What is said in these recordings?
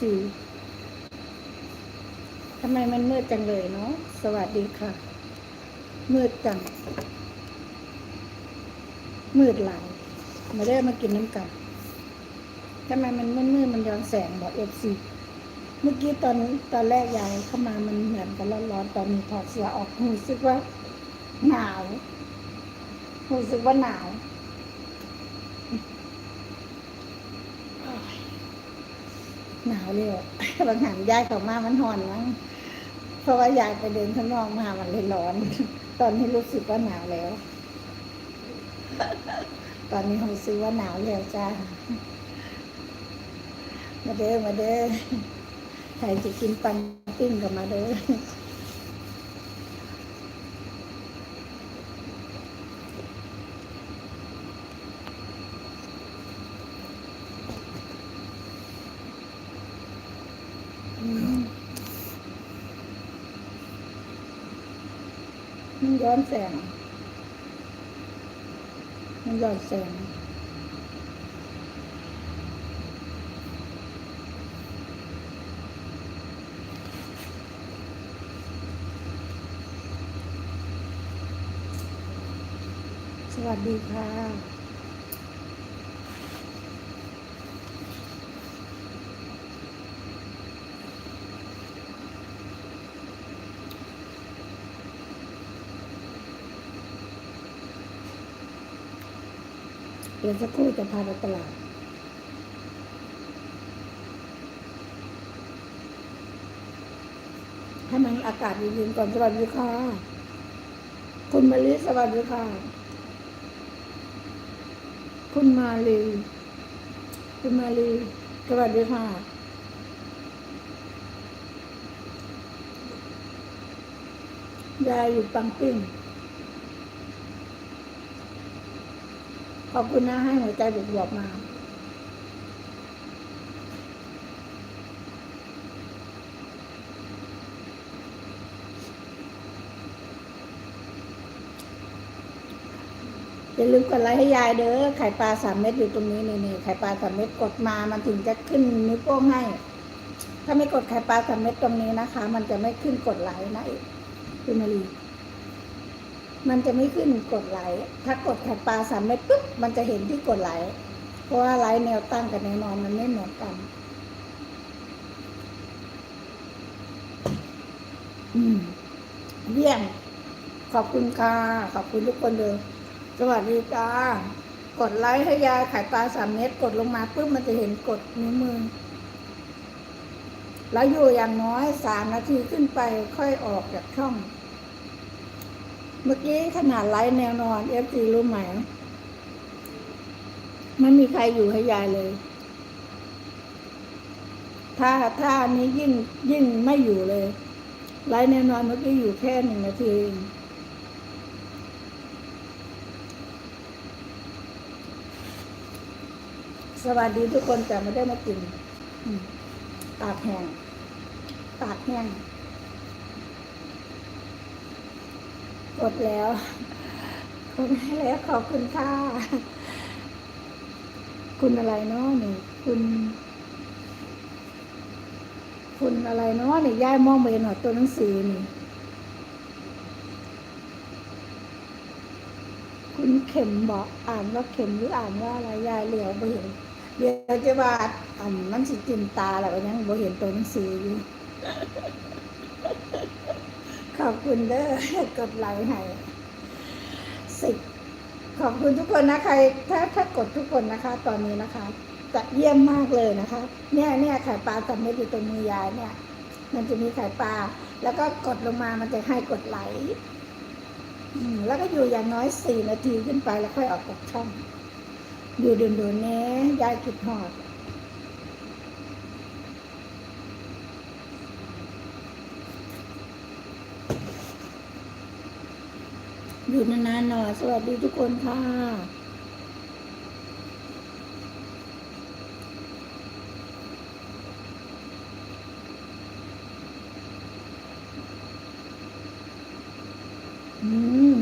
ซีทำไมมันมืดจังเลยเนาะ สวัสดีค่ะ มืดจัง มืดหลายมาได้มากินน้ำกันทำไมมันมืดมืดมันย้อนแสงบอกเอฟซีเมื่อกี้ตอนตอนแรกยายเข้ามามันเหมือนกันร้อนๆตอนนี้ถอดเสื้อออกรู้สึกว่าหนาวรู้สึกว่าหนาว หนาวเลยวบางหันยายเขามามันหอนมั้งเพราะว่ายายไปเดินข้างนอกมามันเลยร้อน ตอนนี้รู้สึกว่าหนาวแล้ว ตอนนี้เขาซื้อว่าหนาวแล้วจ้ามาเด้อมาเด้อใครจะกินปังปิ้งก็มาเด้อ ย้อนแสง มันย้อนแสงสวัสดีค่ะ เดี๋ยวสักครู่จะพาไปตลาดให้มันอากาศเย็นๆก่อนสวัสดีค่ะ คุณมาลิสวัสดีค่ะ คุณมาลีคุณมาลีสวัสดีค่ะยายอยู่ปังปิ้ง ข อบคุณนะให้หัวใจบวกๆมาอย่าลืมกดไลค์ให้ยายเด้อ ไข่ปลาสามเม็ดอยู่ตรงนี้นี่นี่ไข่ปลาสามเม็ดกดมา มันถึงจะขึ้นนิ้วโป้งให้ ถ้าไม่กดไข่ปลาสามเม็ดตรงนี้นะคะ มันจะไม่ขึ้นกดไลค์นะคุณมารี มันจะไม่ขึ้นกดไลค์ถ้ากดไข่ปลาสามเม็ดปุ๊บมันจะเห็นที่กดไลค์เพราะว่าไลค์แนวตั้งกับแนวนอนมันไม่เหมือนกัน อืมเยี่ยมขอบคุณค่ะ ขอบคุณทุกคนเลยสวัสดีจ้ากดไลค์ให้ยายขายปลาสามเม็ดกดลงมาปุ๊บมันจะเห็นกดนิ้วมือ แล้วอยู่อย่างน้อยสามนาทีขึ้นไปค่อยออกจากช่อง เมื่อกี้ขนาดไลฟ์แนวนอนเอฟซีรู้ไหมไม่มีใครอยู่ให้ยายเลย ถ้าถ้านี้ยิ่งยิ่งไม่อยู่เลย ไลฟ์แนวนอนเมื่อกี้อยู่แค่หนึ่งนาทีสวัสดีทุกคนแต่ไม่ได้มากินอืมปากแห้ง ปากแห้ง กดแล้วกดให้แล้วขอบคุณค่ะ คุณอะไรเนาะหนี่คุณ คุณอะไรเนาะนี่ย่ายมองไปเห็นหน่อยตัวหนังสือนี่คุณเข็มบอกอ่านว่าเข็มหรืออ่านว่าอะไรยายเหลียวไปเห็นเดี๋ยวจะว่าอ่านมันสิจินตาแล้วก็ยังบ่เห็นตัวหนังสืออยู่ ขอบคุณเด้อกดไลค์ให้สิบขอบคุณทุกคนนะใคร ถ้าถ้ากดทุกคนนะคะ ตอนนี้นะคะจะเยี่ยมมากเลยนะคะ เนี่ยเนี่ยไข่ปลาสำเม็ดอยู่ตรงมือยายเนี่ย มันจะมีไข่ปลา แล้วก็กดลงมามันจะให้กดไลค์แล้วก็อยู่อย่างน้อยสี่นาทีขึ้นไปแล้วค่อยออกจากช่อง อยู่เดินๆแน่ยายคิดหอด อยู่นานๆหน่อย สวัสดีทุกคนค่ะอืม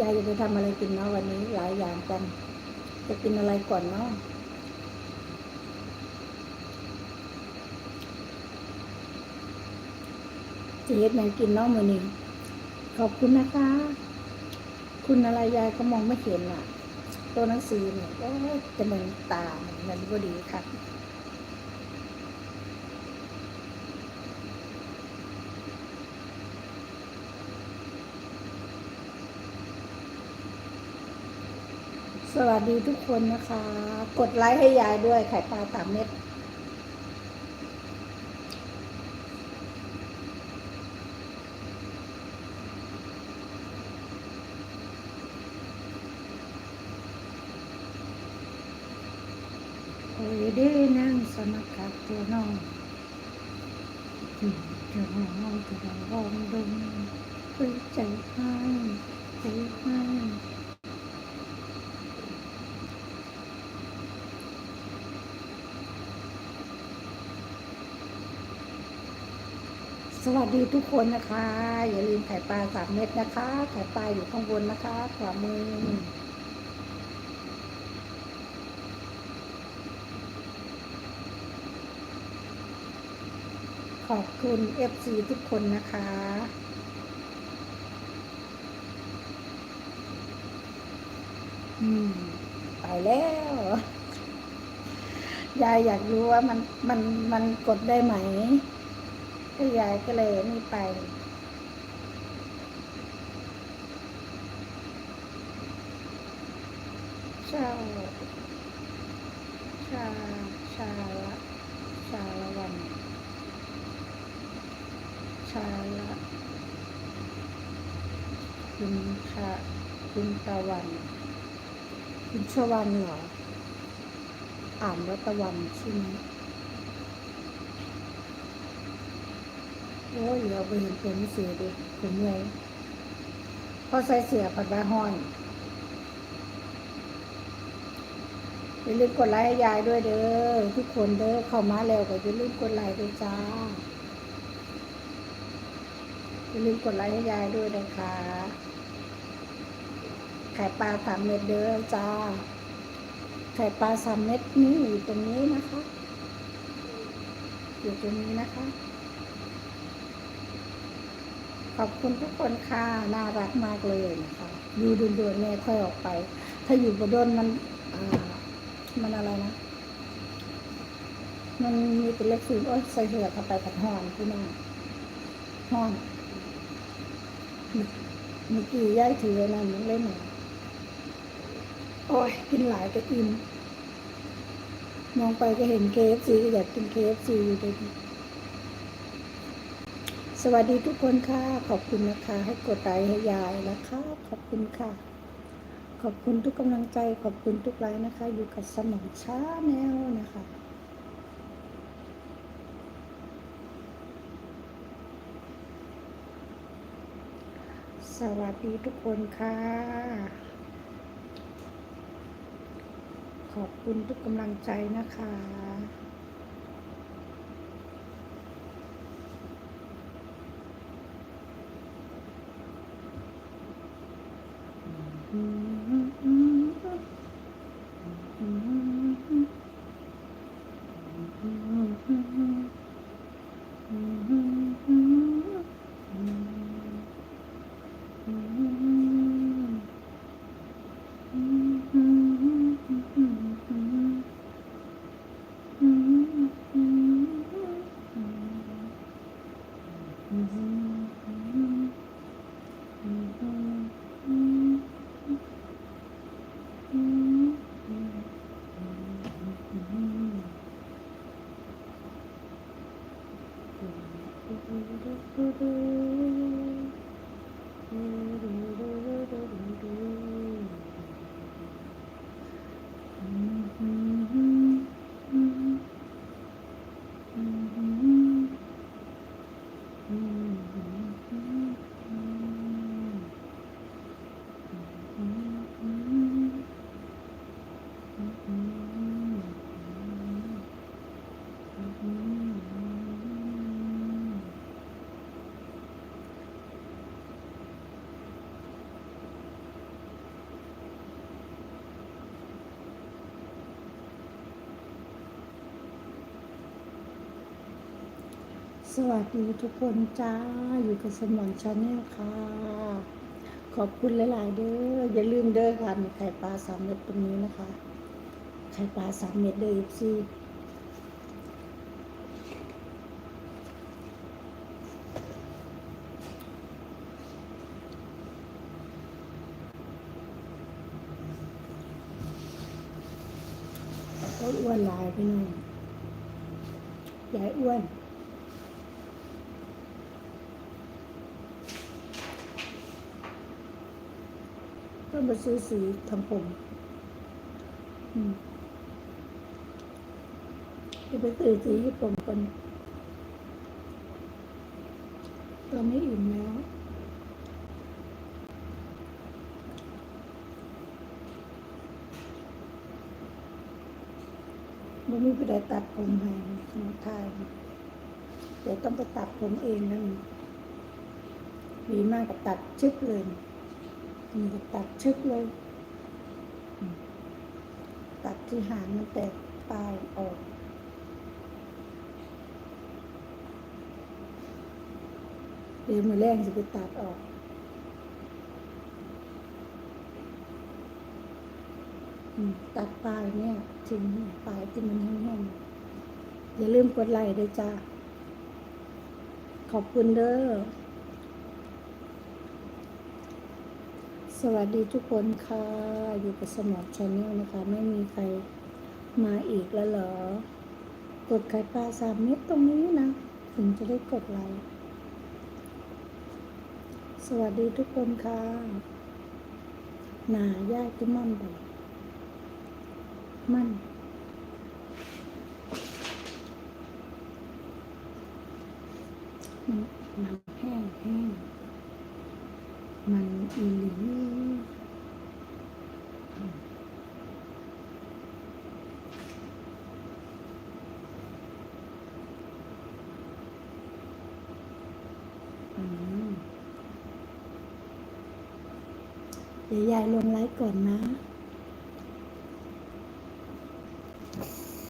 ยายจะไปทำอะไรกินเนาะวันนี้หลายอย่างจังจะกินอะไรก่อนเนาะ จะเฮ็ดหยังกินเนาะมื้อนี้ขอบคุณนะคะ คุณอะไรยายก็มองไม่เห็นอะ ตัวหนังสือเนี่ยโอ้ยจะเหมือนตาเงินก็ดีค่ะสวัสดีทุกคนนะคะ กดไลค์ให้ยายด้วยไข่ปลาสามเม็ด ด้นั่งสมัครกับตัวน้องอืมเจะน้องจะน้องรองดมเฮ้ยใจให้ใจให้สวัสดีทุกคนนะคะ อย่าลืมไข่ปลาสามเม็ดนะคะ ไข่ปลาอยู่ข้างบนนะคะขวามือ ขอบคุณ FC ทุกคนนะคะ อืมไปแล้ว ยายอยากรู้ว่ามันมันมันกดได้ไหมก็ยายก็เลยนี่ไปเช่าชาชาละชาละวัน ชาละ คุณชาคุณตะวัน คุณชวันเหรออ่านว่าตะวันใช่ไหมโอ้ยเราไปเห็นตัวหนังสือดิผมเลยพอใส่เสียปัดบาห้อนอย่าลืมกดไลค์ให้ยายด้วยเด้อทุกคนเด้อเข้ามาแล้วก็อย่าลืมกดไลค์ด้วยจ้าอย่าลืมกดไลค์ให้ยายด้วยนะคะ ข่ปลาสามเม็ดเด้อจ้า ไข่ปลาสามเม็ดนี่อยู่ตรงนี้นะคะ อยู่ตรงนี้นะคะ ขอบคุณทุกคนค่ะ น่ารักมากเลยนะคะอยู่ด่วนๆแม่ค่อยออกไป ถ้าอยู่บนดนมันอ่ามันอะไรนะ มันมีเป็นเล็กสูงโอ้ยใส่เสือเข้าไปผัดหอนพี่น้องหอนเมื่อกี้ย่ายถือนนั่นมันเล่นหน่อย โอ้ยกินหลายก็อิ่มมองไปก็เห็นเคฟซีก็อยากกินเคฟซีอยู่เลยสวัสดีทุกคนค่ะ ขอบคุณนะคะ ให้กดไลค์ให้ยายนะคะ ขอบคุณค่ะ ขอบคุณทุกกำลังใจ ขอบคุณทุกไลค์นะคะ อยู่กับสมองช้าแนวนะคะสวัสดีทุกคนค่ะ ขอบคุณทุกกำลังใจนะคะ สวัสดีทุกคนจ้า อยู่กับสมอนชาแนลค่ะ ขอบคุณหลาย ๆ เด้อ อย่าลืมเด้อค่ะมีไข่ปลาสามเม็ดตรงนี้นะคะ ไข่ปลาสามเม็ดเด้ออีกซีอ้วนหลายไปหน่อยยายอ้วน ต้องไปซื้อสีทำผมอืมจะไปซื้อสีให้ผมกันตอนนี้อิ่มแล้วมันมีผู้ใดตัดผมให้สมุทายเดี๋ยวต้องไปตัดผมเองนั่นดีมากกับตัดชึกเลย นี่ก็ตัดชึกเลย ตัดที่หางมันแตกปลายออกเดี๋ยวมือแรงจะไปตัดออกตัดปลายเนี่ยทิ้งปลายที่มันแห้งๆอย่าลืมกดไลค์ด้วยจ้าขอบคุณเด้อ สวัสดีทุกคนค่ะ อยู่กับสมองชาแนลนะคะ ไม่มีใครมาอีกแล้วเหรอ กดไข่ปลาสามเม็ดตรงนี้นะ ถึงจะได้กดไลค์สวัสดีทุกคนค่ะหนาย่าที่มั่นไปมั่นมันมันแห้งแห้ง มันอีหลีอืมอืมเดี๋ยวยายลงไลฟ์ก่อนนะ